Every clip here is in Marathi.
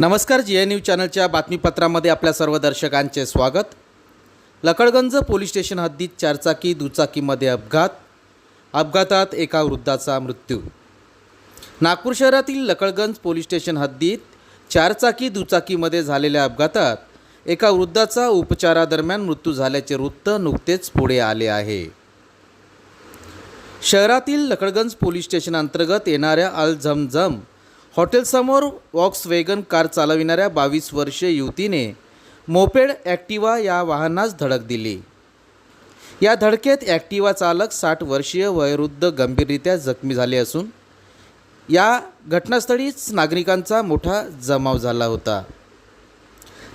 नमस्कार जी एन न्यूज चॅनलच्या बातमीपत्रामध्ये आपल्या सर्व दर्शकांचे स्वागत. लकडगंज पोलीस स्टेशन हद्दीत चारचाकी दुचाकीमध्ये अपघात. अपघातात एका वृद्धाचा मृत्यू. नागपूर शहरातील लकडगंज पोलीस स्टेशन हद्दीत चारचाकी दुचाकीमध्ये झालेल्या अपघातात एका वृद्धाचा उपचारादरम्यान मृत्यू झाल्याचे वृत्त नुकतेच पुढे आले आहे. शहरातील लकडगंज पोलीस स्टेशन अंतर्गत येणाऱ्या अल झमझम हॉटेलसमोर वॉक्स वेगन कार चालविणाऱ्या बावीस वर्षीय युवतीने मोपेड ॲक्टिवा या वाहनास धडक दिली. या धडकेत ॲक्टिवा चालक साठ वर्षीय वयोवृद्ध गंभीररित्या जखमी झाले असून या घटनास्थळीच नागरिकांचा मोठा जमाव झाला होता.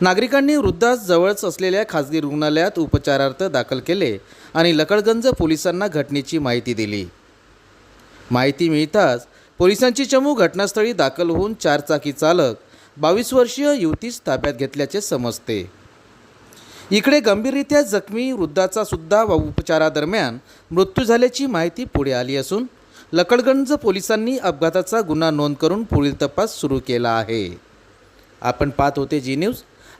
नागरिकांनी वृद्धास जवळच असलेल्या खाजगी रुग्णालयात उपचारार्थ दाखल केले आणि लकडगंज पोलिसांना घटनेची माहिती दिली. माहिती मिळताच पोलिसांची चमू घटनास्थळी दाखल होऊन चारचाकी चालक बावीस वर्षीय युवतीस ताब्यात घेतल्याचे समजते. इकडे गंभीररित्या जखमी वृद्धाचा सुद्धा उपचारादरम्यान मृत्यू झाल्याची माहिती पुढे आली असून लकडगंज पोलिसांनी अपघाताचा गुन्हा नोंद करून पुढील तपास सुरू केला आहे. आपण पाहत होते जी न्यूज